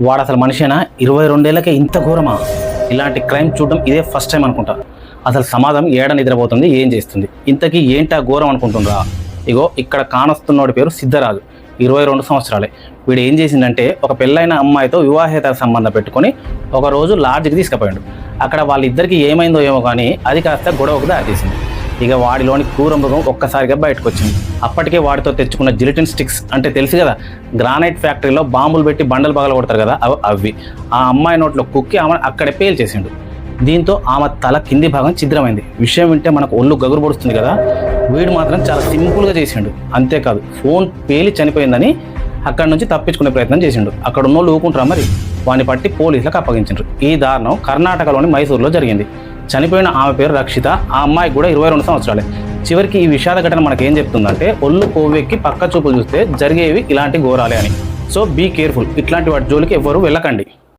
వాడు అసలు మనిషేనా? ఇరవై రెండేళ్ళకే ఇంత ఘోరమా? ఇలాంటి క్రైమ్ చూడడం ఇదే ఫస్ట్ టైం అనుకుంటా. అసలు సమాజం ఏడ నిద్రపోతుంది ఏం చేస్తుంది? ఇంతకీ ఏంటా ఘోరం అనుకుంటుండ్రా? ఇగో ఇక్కడ కానొస్తున్నోడి పేరు సిద్ధరాజు. ఇరవై రెండు సంవత్సరాలే. వీడు ఏం చేసిందంటే ఒక పెళ్ళైన అమ్మాయితో వివాహేతర సంబంధం పెట్టుకొని ఒక రోజు లాడ్జ్కి తీసుకుపోయాడు. అక్కడ వాళ్ళిద్దరికి ఏమైందో ఏమో కానీ అది కాస్త గొడవకు దారితీసింది. ఇక వాడిలోని కూరంభగం మృగం ఒక్కసారిగా బయటకు వచ్చింది అప్పటికే వాడితో తెచ్చుకున్న జిలిటిన్ స్టిక్స్ అంటే తెలుసు కదా గ్రానైట్ ఫ్యాక్టరీలో బాంబులు పెట్టి బండలు పగల కొడతారు కదా అవి అవి ఆ అమ్మాయి నోట్లో కుక్కి ఆమె అక్కడే పేల్చేసిండు దీంతో ఆమె తల కింది భాగం ఛిద్రమైంది. విషయం వింటే మనకు ఒళ్ళు గగురు పొడుస్తుంది కదా వీడు మాత్రం చాలా సింపుల్గా చేసిండు. అంతేకాదు ఫోన్ పేలి చనిపోయిందని అక్కడి నుంచి తప్పించుకునే ప్రయత్నం చేసిండు. అక్కడ ఉన్న వాళ్ళు ఊకుంటారా మరి? వాడిని పట్టి పోలీసులకు అప్పగించారు ఈ దారుణం కర్ణాటకలోని మైసూరులో జరిగింది. చనిపోయిన ఆమె పేరు రక్షిత ఆ అమ్మాయికి కూడా ఇరవై రెండు సంవత్సరాలే. చివరికి ఈ విషాద ఘటన మనకి ఏం చెప్తుందంటే ఒళ్ళు కొవ్వెక్కి పక్క చూపులు చూస్తే జరిగేవి ఇలాంటి ఘోరాలే అని. సో బీ కేర్ఫుల్ ఇట్లాంటి వాటి జోలికి ఎవ్వరూ వెళ్ళకండి.